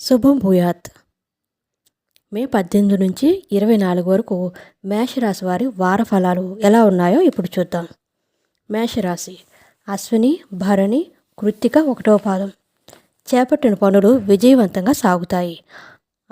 శుభం భూయాత్. మే పద్దెనిమిది నుంచి ఇరవై నాలుగు వరకు మేషరాశి వారి వార ఫలాలు ఎలా ఉన్నాయో ఇప్పుడు చూద్దాం. మేషరాశి అశ్విని భరణి కృత్తిక ఒకటవ పాదం. చేపట్టిన పనులు విజయవంతంగా సాగుతాయి.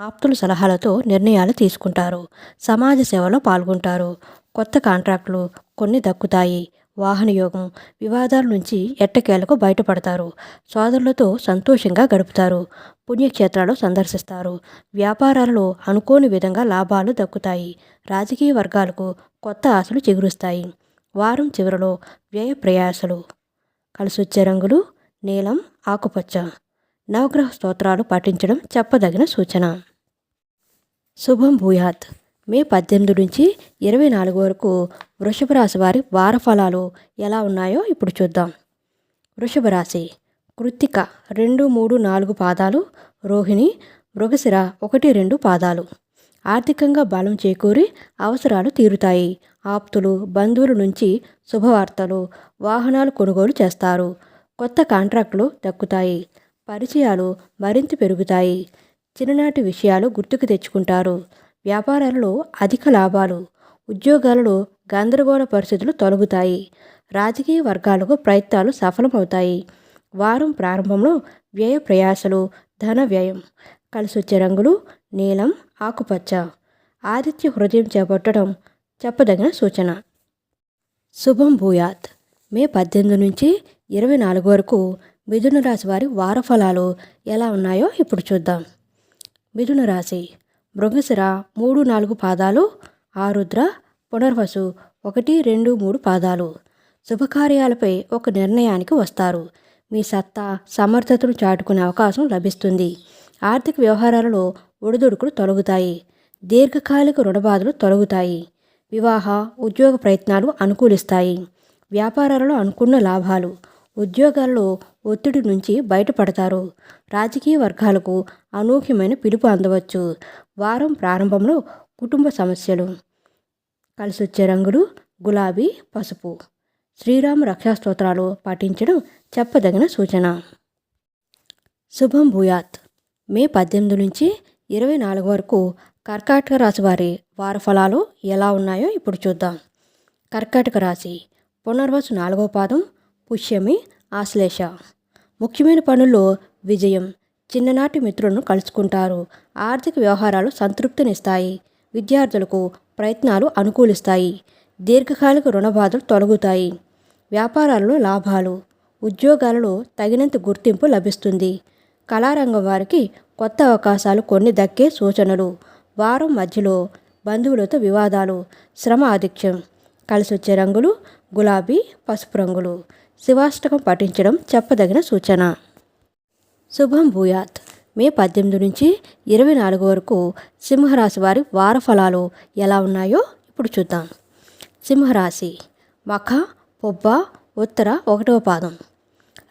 ఆప్తుల సలహాలతో నిర్ణయాలు తీసుకుంటారు. సమాజ సేవలో పాల్గొంటారు. కొత్త కాంట్రాక్టులు కొన్ని దక్కుతాయి. వాహనయోగం వివాదాల నుంచి ఎట్టకేలకు బయటపడతారు. సోదరులతో సంతోషంగా గడుపుతారు. పుణ్యక్షేత్రాలు సందర్శిస్తారు. వ్యాపారాలలో అనుకోని విధంగా లాభాలు దక్కుతాయి. రాజకీయ వర్గాలకు కొత్త ఆశలు చిగురుస్తాయి. వారం చివరిలో వ్యయ ప్రయాసలు. కలిసొచ్చే రంగులు నీలం ఆకుపచ్చ. నవగ్రహ స్తోత్రాలు పాటించడం చెప్పదగిన సూచన. శుభం భూయాత్. మే పద్దెనిమిది నుంచి ఇరవై నాలుగు వరకు వృషభ రాశి వారి వార ఫలాలు ఎలా ఉన్నాయో ఇప్పుడు చూద్దాం. వృషభ రాశి కృత్తిక రెండు మూడు నాలుగు పాదాలు రోహిణి మృగశిర ఒకటి రెండు పాదాలు. ఆర్థికంగా బలం చేకూరి అవసరాలు తీరుతాయి. ఆప్తులు బంధువుల నుంచి శుభవార్తలు వాహనాలు కొనుగోలు చేస్తారు. కొత్త కాంట్రాక్టులు దక్కుతాయి. పరిచయాలు మరింత పెరుగుతాయి. చిన్ననాటి విషయాలు గుర్తుకు తెచ్చుకుంటారు. వ్యాపారాలలో అధిక లాభాలు ఉద్యోగాలలో గందరగోళ పరిస్థితులు తొలగుతాయి. రాజకీయ వర్గాలకు ప్రయత్నాలు సఫలమవుతాయి. వారం ప్రారంభంలో వ్యయ ప్రయాసలు ధన వ్యయం కలిసొచ్చే రంగులు నీలం ఆకుపచ్చ ఆదిత్య హృదయం చేపట్టడం చెప్పదగిన సూచన. శుభం భూయాత్. మే పద్దెనిమిది నుంచి ఇరవై నాలుగు వరకు మిథున రాశి వారి వార ఫలాలు ఎలా ఉన్నాయో ఇప్పుడు చూద్దాం. మిథున రాశి. మృగశిర మూడు నాలుగు పాదాలు ఆరుద్ర పునర్వసు ఒకటి రెండు మూడు పాదాలు. శుభకార్యాలపై ఒక నిర్ణయానికి వస్తారు. మీ సత్తా సమర్థతను చాటుకునే అవకాశం లభిస్తుంది. ఆర్థిక వ్యవహారాలలో ఒడిదుడుకులు తొలగుతాయి. దీర్ఘకాలిక రుణబాధలు తొలగుతాయి. వివాహ ఉద్యోగ ప్రయత్నాలు అనుకూలిస్తాయి. వ్యాపారాలలో అనుకున్న లాభాలు ఉద్యోగాల్లో ఒత్తిడి నుంచి బయటపడతారు. రాజకీయ వర్గాలకు అనూహ్యమైన పిలుపు అందవచ్చు. వారం ప్రారంభంలో కుటుంబ సమస్యలు. కలిసొచ్చే రంగులు గులాబీ పసుపు. శ్రీరామ రక్షా స్తోత్రాలు పాటించడం చెప్పదగిన సూచన. శుభం భూయాత్. మే పద్దెనిమిది నుంచి ఇరవై నాలుగు వరకు కర్కాటక రాశి వారి వార ఫలాలు ఎలా ఉన్నాయో ఇప్పుడు చూద్దాం. కర్కాటక రాశి. పునర్వసు నాలుగో పాదం పుష్యమి ఆశ్లేష. ముఖ్యమైన పనుల్లో విజయం. చిన్ననాటి మిత్రులను కలుసుకుంటారు. ఆర్థిక వ్యవహారాలు సంతృప్తినిస్తాయి. విద్యార్థులకు ప్రయత్నాలు అనుకూలిస్తాయి. దీర్ఘకాలిక రుణబాధలు తొలగుతాయి. వ్యాపారాలలో లాభాలు ఉద్యోగాలలో తగినంత గుర్తింపు లభిస్తుంది. కళారంగం వారికి కొత్త అవకాశాలు కొన్ని దక్కే సూచనలు. వారం మధ్యలో బంధువులతో వివాదాలు శ్రమ ఆధిక్యం కలిసొచ్చే రంగులు గులాబీ పసుపు రంగులు శివాష్టకం పఠించడం చెప్పదగిన సూచన. శుభం భూయాత్. మే పద్దెనిమిది నుంచి ఇరవై నాలుగు వరకు సింహరాశి వారి వార ఫలాలు ఎలా ఉన్నాయో ఇప్పుడు చూద్దాం. సింహరాశి. మఖ పొబ్బ ఉత్తర ఒకటవ పాదం.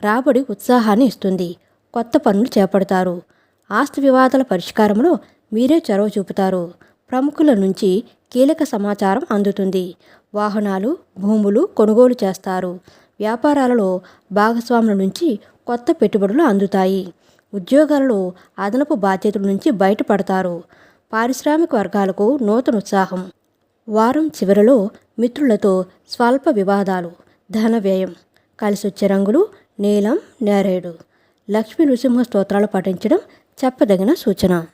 రాబడి ఉత్సాహాన్ని ఇస్తుంది. కొత్త పనులు చేపడతారు. ఆస్తి వివాదాల పరిష్కారంలో మీరే చొరవ చూపుతారు. ప్రముఖుల నుంచి కీలక సమాచారం అందుతుంది. వాహనాలు భూములు కొనుగోలు చేస్తారు. వ్యాపారాలలో భాగస్వాముల నుంచి కొత్త పెట్టుబడులు అందుతాయి. ఉద్యోగాలలో అదనపు బాధ్యతల నుంచి బయటపడతారు. పారిశ్రామిక వర్గాలకు నూతన ఉత్సాహం. వారం చివరిలో మిత్రులతో స్వల్ప వివాదాలు. ధన వ్యయం. కలిసొచ్చే రంగులు నీలం నేరేడు. లక్ష్మీ నృసింహ స్తోత్రాలు పఠించడం చెప్పదగిన సూచన.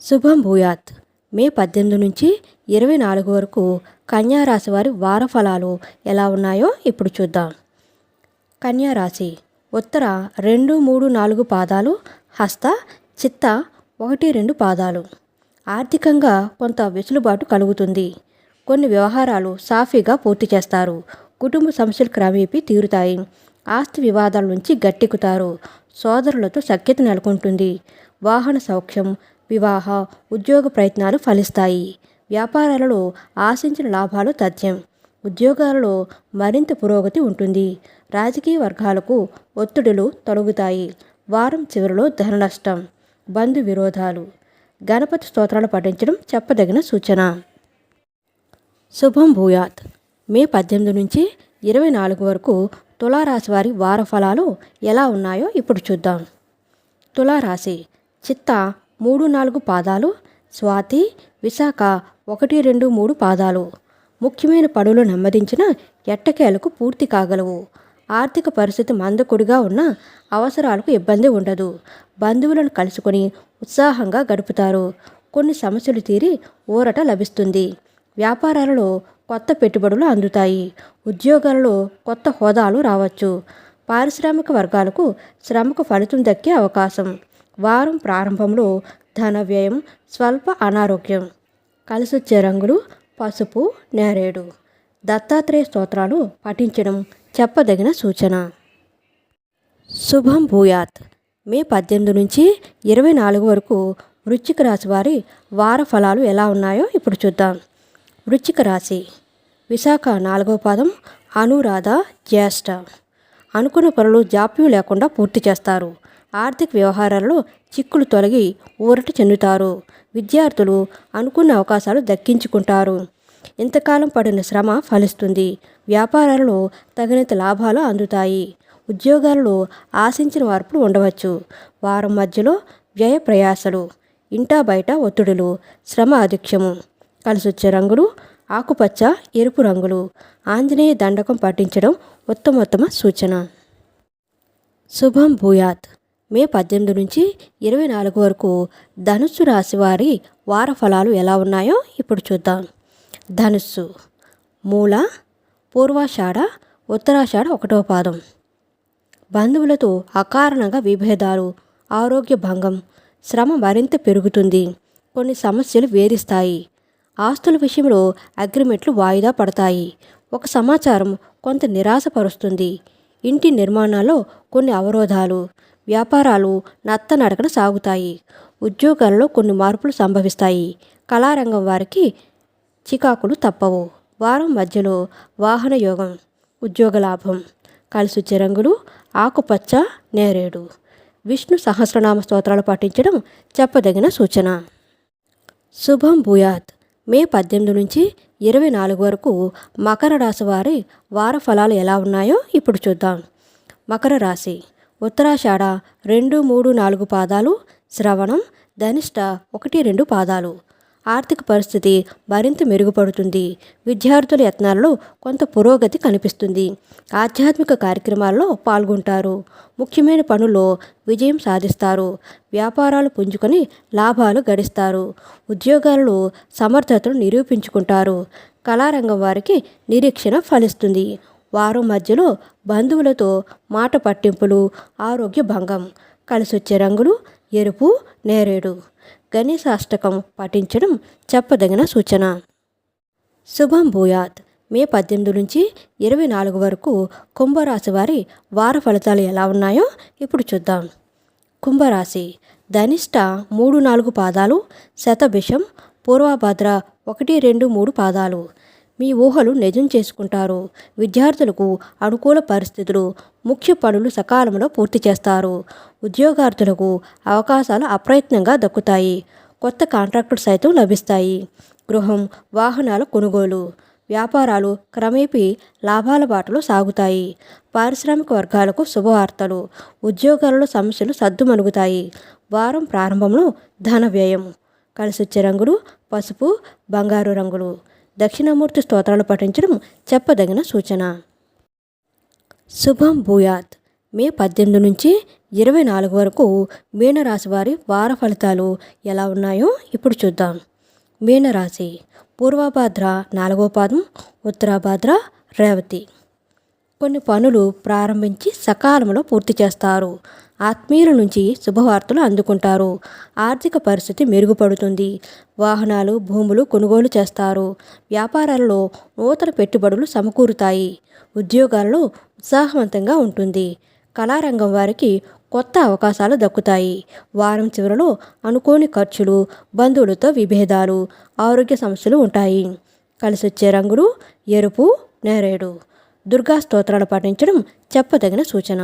శుభం భూయాత్. మే పద్దెనిమిది నుంచి ఇరవై నాలుగు వరకు కన్యారాశి వారి వార ఫలాలు ఎలా ఉన్నాయో ఇప్పుడు చూద్దాం. కన్యారాశి. ఉత్తర రెండు మూడు నాలుగు పాదాలు హస్త చిత్త ఒకటి రెండు పాదాలు. ఆర్థికంగా కొంత వెసులుబాటు కలుగుతుంది. కొన్ని వ్యవహారాలు సాఫీగా పూర్తి చేస్తారు. కుటుంబ సమస్యలు క్రమేపీ తీరుతాయి. ఆస్తి వివాదాల నుంచి గట్టెక్కుతారు. సోదరులతో సఖ్యత నెలకొంటుంది. వాహన సౌఖ్యం వివాహ ఉద్యోగ ప్రయత్నాలు ఫలిస్తాయి. వ్యాపారాలలో ఆశించిన లాభాలు తథ్యం. ఉద్యోగాలలో మరింత పురోగతి ఉంటుంది. రాజకీయ వర్గాలకు ఒత్తిడులు తొలగుతాయి. వారం చివరిలో ధన నష్టం. బంధు విరోధాలు. గణపతి స్తోత్రాలు పఠించడం చెప్పదగిన సూచన. శుభం భూయాత్. మే పద్దెనిమిది నుంచి ఇరవై నాలుగు వరకు తులారాశి వారి వార ఫలాలు ఎలా ఉన్నాయో ఇప్పుడు చూద్దాం. తులారాశి. చిత్త మూడు నాలుగు పాదాలు. స్వాతి విశాఖ ఒకటి రెండు మూడు పాదాలు. ముఖ్యమైన పనులు నెమ్మదించిన ఎట్టకేలకు పూర్తి కాగలవు. ఆర్థిక పరిస్థితి మందకుడిగా ఉన్న అవసరాలకు ఇబ్బంది ఉండదు. బంధువులను కలుసుకొని ఉత్సాహంగా గడుపుతారు. కొన్ని సమస్యలు తీరి ఊరట లభిస్తుంది. వ్యాపారాలలో కొత్త పెట్టుబడులు అందుతాయి. ఉద్యోగాలలో కొత్త హోదాలు రావచ్చు. పారిశ్రామిక వర్గాలకు శ్రమకు ఫలితం దక్కే అవకాశం. వారం ప్రారంభంలో ధన వ్యయం స్వల్ప అనారోగ్యం. కలిసొచ్చే రంగులు పసుపు నేరేడు. దత్తాత్రేయ స్తోత్రాలు పఠించడం చెప్పదగిన సూచన. శుభం భూయాత్. మే పద్దెనిమిది నుంచి ఇరవై నాలుగు వరకు వృశ్చిక రాశి వారి వార ఫలాలు ఎలా ఉన్నాయో ఇప్పుడు చూద్దాం. వృశ్చిక రాశి. విశాఖ నాలుగవ పాదం అనురాధ జ్యేష్ఠ. అనుకున్న పనులు జాప్యం లేకుండా పూర్తి చేస్తారు. ఆర్థిక వ్యవహారాల్లో చిక్కులు తొలగి ఊరట చెందుతారు. విద్యార్థులు అనుకున్న అవకాశాలు దక్కించుకుంటారు. ఇంతకాలం పడిన శ్రమ ఫలిస్తుంది. వ్యాపారాలలో తగినంత లాభాలు అందుతాయి. ఉద్యోగాలలో ఆశించిన మార్పులు ఉండవచ్చు. వారం మధ్యలో వ్యయ ప్రయాసలు ఇంటా బయట ఒత్తిడులు శ్రమ అధిక్యము కలిసొచ్చే రంగులు ఆకుపచ్చ ఎరుపు రంగులు. ఆంజనేయ దండకం పాటించడం ఉత్తమోత్తమ సూచన. శుభం భూయాత్. మే పద్దెనిమిది నుంచి ఇరవై నాలుగు వరకు ధనుస్సు రాశి వారి వార ఫలాలు ఎలా ఉన్నాయో ఇప్పుడు చూద్దాం. ధనుస్సు. మూల పూర్వాషాఢ ఉత్తరాషాఢ ఒకటో పాదం. బంధువులతో అకారణంగా విభేదాలు ఆరోగ్య భంగం శ్రమ మరింత పెరుగుతుంది. కొన్ని సమస్యలు వేధిస్తాయి. ఆస్తుల విషయంలో అగ్రిమెంట్లు వాయిదా పడతాయి. ఒక సమాచారం కొంత నిరాశపరుస్తుంది. ఇంటి నిర్మాణాల్లో కొన్ని అవరోధాలు వ్యాపారాలు నత్తనడకన సాగుతాయి. ఉద్యోగాల్లో కొన్ని మార్పులు సంభవిస్తాయి. కళారంగం వారికి చికాకులు తప్పవు. వారం మధ్యలో వాహన యోగం ఉద్యోగ లాభం కలిసొచ్చే రంగులు ఆకుపచ్చ నేరేడు. విష్ణు సహస్రనామ స్తోత్రాలు పాటించడం చెప్పదగిన సూచన. శుభం భూయాత్. మే పద్దెనిమిది నుంచి ఇరవై నాలుగు వరకు మకర రాశి వారి వార ఫలాలు ఎలా ఉన్నాయో ఇప్పుడు చూద్దాం. మకర రాశి. ఉత్తరాషాఢ రెండు మూడు నాలుగు పాదాలు శ్రవణం ధనిష్ట ఒకటి రెండు పాదాలు. ఆర్థిక పరిస్థితి మరింత మెరుగుపడుతుంది. విద్యార్థుల యత్నాలలో కొంత పురోగతి కనిపిస్తుంది. ఆధ్యాత్మిక కార్యక్రమాల్లో పాల్గొంటారు. ముఖ్యమైన పనుల్లో విజయం సాధిస్తారు. వ్యాపారాలు పుంజుకొని లాభాలు గడిస్తారు. ఉద్యోగాలలో సమర్థతను నిరూపించుకుంటారు. కళారంగం వారికి నిరీక్షణ ఫలిస్తుంది. వారం మధ్యలో బంధువులతో మాట పట్టింపులు ఆరోగ్య భంగం కలిసొచ్చే రంగులు ఎరుపు నేరేడు గణేశాష్టకం పఠించడం చెప్పదగిన సూచన. శుభం భూయాత్. మే పద్దెనిమిది నుంచి ఇరవై నాలుగు వరకు కుంభరాశి వారి వార ఫలితాలు ఎలా ఉన్నాయో ఇప్పుడు చూద్దాం. కుంభరాశి. ధనిష్ట మూడు నాలుగు పాదాలు శతభిషం పూర్వభద్ర ఒకటి రెండు మూడు పాదాలు. మీ ఊహలు నిజం చేసుకుంటారు. విద్యార్థులకు అనుకూల పరిస్థితులు ముఖ్య పనులు సకాలంలో పూర్తి చేస్తారు. ఉద్యోగార్థులకు అవకాశాలు అప్రయత్నంగా దక్కుతాయి. కొత్త కాంట్రాక్టులు సైతం లభిస్తాయి. గృహం వాహనాల కొనుగోలు వ్యాపారాలు క్రమేపీ లాభాల బాటలో సాగుతాయి. పారిశ్రామిక వర్గాలకు శుభవార్తలు. ఉద్యోగాలలో సమస్యలు సద్దుమణుగుతాయి. వారం ప్రారంభంలో ధన వ్యయం. కలిసొచ్చే రంగులు పసుపు బంగారు రంగులు. దక్షిణామూర్తి స్తోత్రాలు పఠించడం చెప్పదగిన సూచన. శుభం భూయాత్. మే పద్దెనిమిది నుంచి ఇరవై నాలుగు వరకు మీనరాశి వారి వార ఫలితాలు ఎలా ఉన్నాయో ఇప్పుడు చూద్దాం. మీనరాశి. పూర్వభాద్ర నాలుగో పాదం ఉత్తరాభాద్ర రేవతి. కొన్ని పనులు ప్రారంభించి సకాలంలో పూర్తి చేస్తారు. ఆత్మీయుల నుంచి శుభవార్తలు అందుకుంటారు. ఆర్థిక పరిస్థితి మెరుగుపడుతుంది. వాహనాలు భూములు కొనుగోలు చేస్తారు. వ్యాపారాలలో నూతన పెట్టుబడులు సమకూరుతాయి. ఉద్యోగాలలో ఉత్సాహవంతంగా ఉంటుంది. కళారంగం వారికి కొత్త అవకాశాలు దక్కుతాయి. వారం చివరలో అనుకోని ఖర్చులు బంధువులతో విభేదాలు ఆరోగ్య సమస్యలు ఉంటాయి. కలిసొచ్చే రంగులు ఎరుపు నేరేడు. దుర్గా స్తోత్రాలు పాటించడం చెప్పదగిన సూచన.